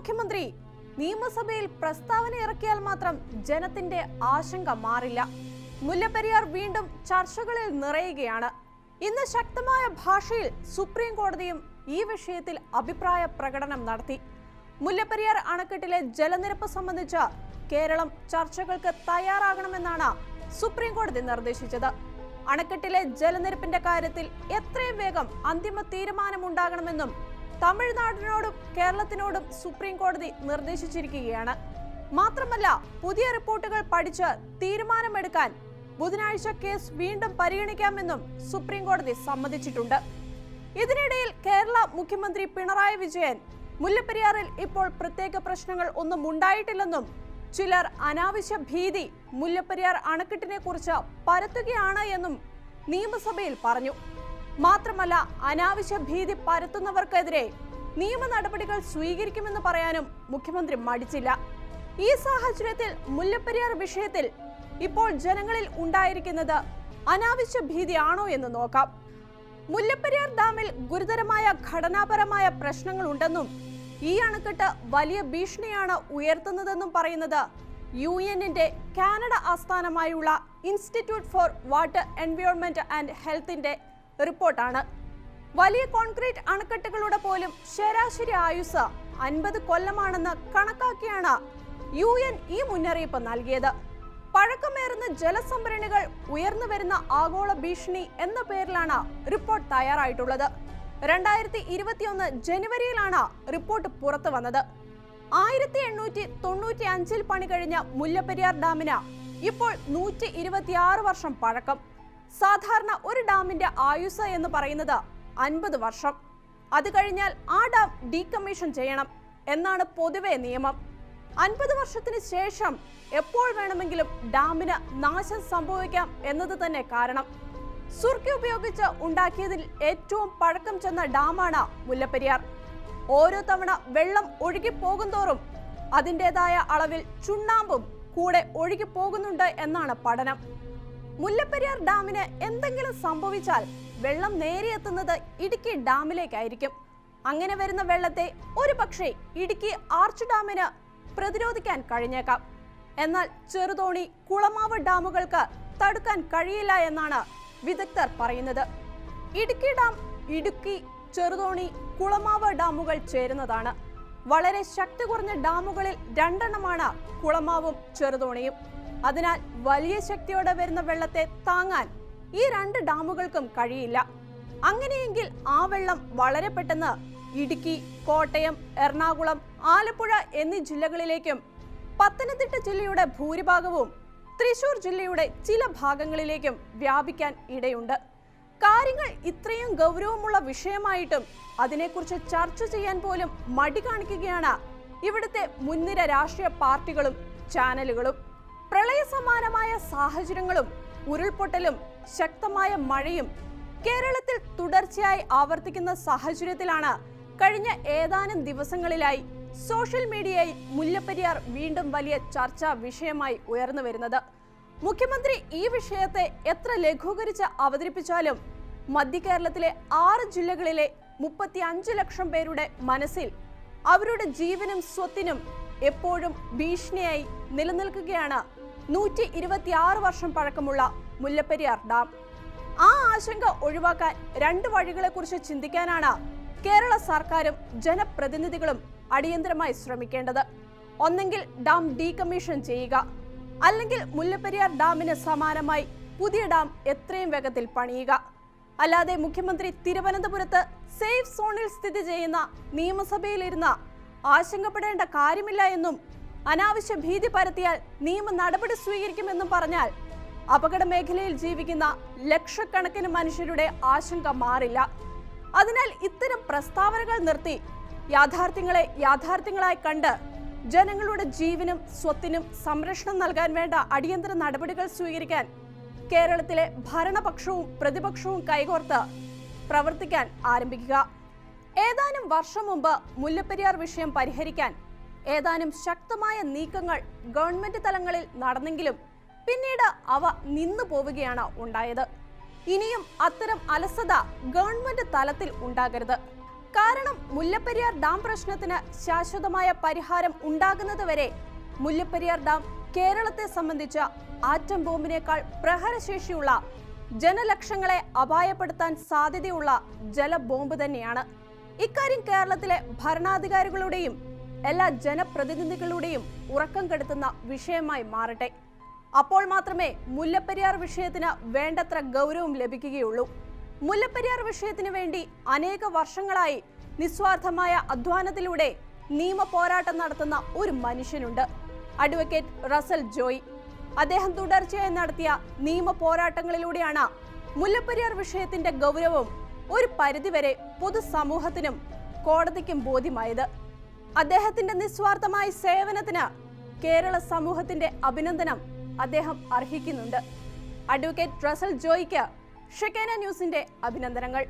മുഖ്യമന്ത്രി നിയമസഭയിൽ പ്രസ്താവന ഇറക്കിയാൽ മാത്രം ജനത്തിന്റെ ആശങ്ക മാറില്ല. മുല്ലപ്പെരിയാർ വീണ്ടും ചർച്ചകളിൽ നിറയുകയാണ്. ഇന്ന് ശക്തമായ ഭാഷയിൽ സുപ്രീം കോടതിയും ഈ വിഷയത്തിൽ അഭിപ്രായ പ്രകടനം നടത്തി. മുല്ലപ്പെരിയാർ അണക്കെട്ടിലെ ജലനിരപ്പ് സംബന്ധിച്ച കേരളം ചർച്ചകൾക്ക് തയ്യാറാകണമെന്നാണ് സുപ്രീം കോടതി നിർദ്ദേശിച്ചത്. അണക്കെട്ടിലെ ജലനിരപ്പിന്റെ കാര്യത്തിൽ എത്രയും വേഗം അന്തിമ തീരുമാനമുണ്ടാകണമെന്നും തമിഴ്നാടിനോടും കേരളത്തിനോടും സുപ്രീം കോടതി നിർദ്ദേശിച്ചിരിക്കുകയാണ്. മാത്രമല്ല പുതിയ റിപ്പോർട്ടുകൾ പഠിച്ച് തീരുമാനമെടുക്കാൻ ബുധനാഴ്ച കേസ് വീണ്ടും പരിഗണിക്കാമെന്നും സുപ്രീം കോടതി സമ്മതിച്ചിട്ടുണ്ട്. ഇതിനിടയിൽ കേരള മുഖ്യമന്ത്രി പിണറായി വിജയൻ മുല്ലപ്പെരിയാറിൽ ഇപ്പോൾ പ്രത്യേക പ്രശ്നങ്ങൾ ഒന്നും ഉണ്ടായിട്ടില്ലെന്നും ചിലർ അനാവശ്യ ഭീതി മുല്ലപ്പെരിയാർ അണക്കെട്ടിനെ കുറിച്ച് പരത്തുകയാണ് എന്നും നിയമസഭയിൽ പറഞ്ഞു. മാത്രമല്ല അനാവശ്യ ഭീതി പരത്തുന്നവർക്കെതിരെ നിയമ നടപടികൾ സ്വീകരിക്കുമെന്ന് പറയാനും മുഖ്യമന്ത്രി മടിച്ചില്ല. ഈ സാഹചര്യത്തിൽ മുല്ലപ്പെരിയാർ വിഷയത്തിൽ ഇപ്പോൾ ജനങ്ങളിൽ ഉണ്ടായിരിക്കുന്നത് അനാവശ്യ ഭീതിയാണോ എന്ന് നോക്കാം. മുല്ലപ്പെരിയാർ ഡാമിൽ ഗുരുതരമായ ഘടനാപരമായ പ്രശ്നങ്ങളുണ്ടെന്നും ഈ അണക്കെട്ട് വലിയ ഭീഷണിയാണ് ഉയർത്തുന്നതെന്നും പറയുന്നത് യു എന്നിന്റെ കാനഡ ആസ്ഥാനമായുള്ള institute for water environment and ഹെൽത്തിന്റെ റിപ്പോർട്ടാണ്. വലിയ കോൺക്രീറ്റ് അണക്കെട്ടുകളുടെ പോലും ശരാശരി ആയുസ് അൻപത് കൊല്ലമാണെന്ന് കണക്കാക്കിയാണ് യു എൻ ഈ മുന്നറിയിപ്പ് നൽകിയത്. പഴക്കമേറുന്ന ജലസംഭരണികൾ ഉയർന്നു വരുന്ന ആഗോള ഭീഷണി എന്ന പേരിലാണ് റിപ്പോർട്ട് തയ്യാറായിട്ടുള്ളത്. രണ്ടായിരത്തി ഇരുപത്തിയൊന്ന് ജനുവരിയിലാണ് റിപ്പോർട്ട് പുറത്തു വന്നത്. ആയിരത്തി എണ്ണൂറ്റി തൊണ്ണൂറ്റി അഞ്ചിൽ പണി കഴിഞ്ഞ മുല്ലപ്പെരിയാർ ഡാമിന് ഇപ്പോൾ നൂറ്റി ഇരുപത്തിയാറ് വർഷം പഴക്കം. സാധാരണ ഒരു ഡാമിന്റെ ആയുസ് എന്ന് പറയുന്നത് അൻപത് വർഷം. അത് കഴിഞ്ഞാൽ ആ ഡാം ഡീകമ്മീഷൻ ചെയ്യണം എന്നാണ് പൊതുവെ നിയമം. അൻപത് വർഷത്തിന് ശേഷം എപ്പോൾ വേണമെങ്കിലും ഡാമിന് നാശം സംഭവിക്കാം എന്നത് തന്നെ കാരണം. സുർക്കി ഉപയോഗിച്ച് ഉണ്ടാക്കിയതിൽ ഏറ്റവും പഴക്കം ചെന്ന ഡാമാണ് മുല്ലപ്പെരിയാർ. ഓരോ തവണ വെള്ളം ഒഴുകി പോകുന്തോറും അതിന്റെതായ അളവിൽ ചുണ്ണാമ്പും കൂടെ ഒഴുകി പോകുന്നുണ്ട് എന്നാണ് പഠനം. മുല്ലപ്പെരിയാർ ഡാമിന് എന്തെങ്കിലും സംഭവിച്ചാൽ വെള്ളം നേരെയെത്തുന്നത് ഇടുക്കി ഡാമിലേക്കായിരിക്കും. അങ്ങനെ വരുന്ന വെള്ളത്തെ ഒരു പക്ഷേ ഇടുക്കി ആർച്ച് ഡാമിന് പ്രതിരോധിക്കാൻ കഴിഞ്ഞേക്കാം. എന്നാൽ ചെറുതോണി കുളമാവ് ഡാമുകൾക്ക് തടുക്കാൻ കഴിയില്ല എന്നാണ് വിദഗ്ധർ പറയുന്നത്. ഇടുക്കി ഡാം ഇടുക്കി ചെറുതോണി കുളമാവ് ഡാമുകൾ ചേരുന്നതാണ്. വളരെ ശക്തി കുറഞ്ഞ ഡാമുകളിൽ രണ്ടെണ്ണമാണ് കുളമാവും ചെറുതോണിയും. അതിനാൽ വലിയ ശക്തിയോടെ വരുന്ന വെള്ളത്തെ താങ്ങാൻ ഈ രണ്ട് ഡാമുകൾക്കും കഴിയില്ല. അങ്ങനെയെങ്കിൽ ആ വെള്ളം വളരെ പെട്ടെന്ന് ഇടുക്കി കോട്ടയം എറണാകുളം ആലപ്പുഴ എന്നീ ജില്ലകളിലേക്കും പത്തനംതിട്ട ജില്ലയുടെ ഭൂരിഭാഗവും തൃശൂർ ജില്ലയുടെ ചില ഭാഗങ്ങളിലേക്കും വ്യാപിക്കാൻ ഇടയുണ്ട്. കാര്യങ്ങൾ ഇത്രയും ഗൗരവമുള്ള വിഷയമായിട്ടും അതിനെക്കുറിച്ച് ചർച്ച ചെയ്യാൻ പോലും മടി കാണിക്കുകയാണ് ഇവിടുത്തെ മുൻനിര രാഷ്ട്രീയ പാർട്ടികളും ചാനലുകളും. പ്രളയ സമാനമായ സാഹചര്യങ്ങളും ഉരുൾപൊട്ടലും ശക്തമായ മഴയും കേരളത്തിൽ തുടർച്ചയായി ആവർത്തിക്കുന്ന സാഹചര്യത്തിലാണ് കഴിഞ്ഞ ഏതാനും ദിവസങ്ങളിലായി സോഷ്യൽ മീഡിയയിൽ മുല്ലപ്പെരിയാർ വീണ്ടും വലിയ ചർച്ചാ വിഷയമായി ഉയർന്നു വരുന്നത്. മുഖ്യമന്ത്രി ഈ വിഷയത്തെ എത്ര ലഘൂകരിച്ച് അവതരിപ്പിച്ചാലും മധ്യ കേരളത്തിലെ ആറ് ജില്ലകളിലെ മുപ്പത്തി അഞ്ച് ലക്ഷം പേരുടെ മനസ്സിൽ അവരുടെ ജീവനും സ്വത്തിനും എപ്പോഴും ഭീഷണിയായി നിലനിൽക്കുകയാണ് നൂറ്റി ഇരുപത്തിയാറ് വർഷം പഴക്കമുള്ള മുല്ലപ്പെരിയാർ ഡാം. ആ ആശങ്ക ഒഴിവാക്കാൻ രണ്ട് വഴികളെക്കുറിച്ച് ചിന്തിക്കാനാണ് കേരള സർക്കാരും ജനപ്രതിനിധികളും അടിയന്തരമായി ശ്രമിക്കേണ്ടത്. ഒന്നെങ്കിൽ ഡാം ഡീകമ്മീഷൻ ചെയ്യുക. അല്ലെങ്കിൽ മുല്ലപ്പെരിയാർ ഡാമിന് സമാനമായി പുതിയ ഡാം എത്രയും വേഗത്തിൽ പണിയുക. അല്ലാതെ മുഖ്യമന്ത്രി തിരുവനന്തപുരത്ത് സേഫ് സോണിൽ സ്ഥിതി ചെയ്യുന്ന നിയമസഭയിലിരുന്ന ആശങ്കപ്പെടേണ്ട കാര്യമില്ല എന്നും അനാവശ്യ ഭീതി പരത്തിയാൽ നിയമ നടപടി സ്വീകരിക്കുമെന്നും പറഞ്ഞാൽ അപകട മേഖലയിൽ ജീവിക്കുന്ന ലക്ഷക്കണക്കിന് മനുഷ്യരുടെ ആശങ്ക മാറില്ല. അതിനാൽ ഇത്തരം പ്രസ്താവനകൾ നിർത്തി യാഥാർത്ഥ്യങ്ങളെ യാഥാർത്ഥ്യങ്ങളായി കണ്ട് ജനങ്ങളുടെ ജീവനും സ്വത്തിനും സംരക്ഷണം നൽകാൻ വേണ്ട അടിയന്തര നടപടികൾ സ്വീകരിക്കാൻ കേരളത്തിലെ ഭരണപക്ഷവും പ്രതിപക്ഷവും കൈകോർത്ത് പ്രവർത്തിക്കാൻ ആരംഭിക്കുക. ഏതാനും വർഷം മുമ്പ് മുല്ലപ്പെരിയാർ വിഷയം പരിഹരിക്കാൻ ഏതാനും ശക്തമായ നീക്കങ്ങൾ ഗവൺമെന്റ് തലങ്ങളിൽ നടന്നെങ്കിലും പിന്നീട് അവ നിന്നു പോവുകയാണ് ഉണ്ടായത്. ഇനിയും അത്തരം അലസത ഗവൺമെന്റ് തലത്തിൽ ഉണ്ടാകരുത്. കാരണം മുല്ലപ്പെരിയാർ ഡാം പ്രശ്നത്തിന് ശാശ്വതമായ പരിഹാരം ഉണ്ടാകുന്നതുവരെ മുല്ലപ്പെരിയാർ ഡാം കേരളത്തെ സംബന്ധിച്ച ആറ്റം ബോംബിനേക്കാൾ പ്രഹരശേഷിയുള്ള ജനലക്ഷങ്ങളെ അപായപ്പെടുത്താൻ സാധ്യതയുള്ള ജലബോംബ് തന്നെയാണ്. ഇക്കാര്യം കേരളത്തിലെ ഭരണാധികാരികളുടെയും എല്ലാ ജനപ്രതിനിധികളുടെയും ഉറക്കം കെടുത്തുന്ന വിഷയമായി മാറട്ടെ. അപ്പോൾ മാത്രമേ മുല്ലപ്പെരിയാർ വിഷയത്തിന് വേണ്ടത്ര ഗൗരവം ലഭിക്കുകയുള്ളൂ. മുല്ലപ്പെരിയാർ വിഷയത്തിന് വേണ്ടി അനേക വർഷങ്ങളായി നിസ്വാർത്ഥമായ അധ്വാനത്തിലൂടെ നിയമ പോരാട്ടം നടത്തുന്ന ഒരു മനുഷ്യനുണ്ട്. അഡ്വക്കേറ്റ് റസൽ ജോയ്. അദ്ദേഹം തുടർച്ചയായി നടത്തിയ നിയമ പോരാട്ടങ്ങളിലൂടെയാണ് മുല്ലപ്പെരിയാർ വിഷയത്തിന്റെ ഗൗരവം ഒരു പരിധിവരെ പൊതുസമൂഹത്തിനും കോടതിക്കും ബോധ്യമായത്. അദ്ദേഹത്തിന്റെ നിസ്വാർത്ഥമായ സേവനത്തിന് കേരള സമൂഹത്തിന്റെ അഭിനന്ദനം അദ്ദേഹം അർഹിക്കുന്നുണ്ട്. അഡ്വക്കേറ്റ് റസൽ ജോയിക്ക് ഷെക്കേന ന്യൂസിന്റെ അഭിനന്ദനങ്ങൾ.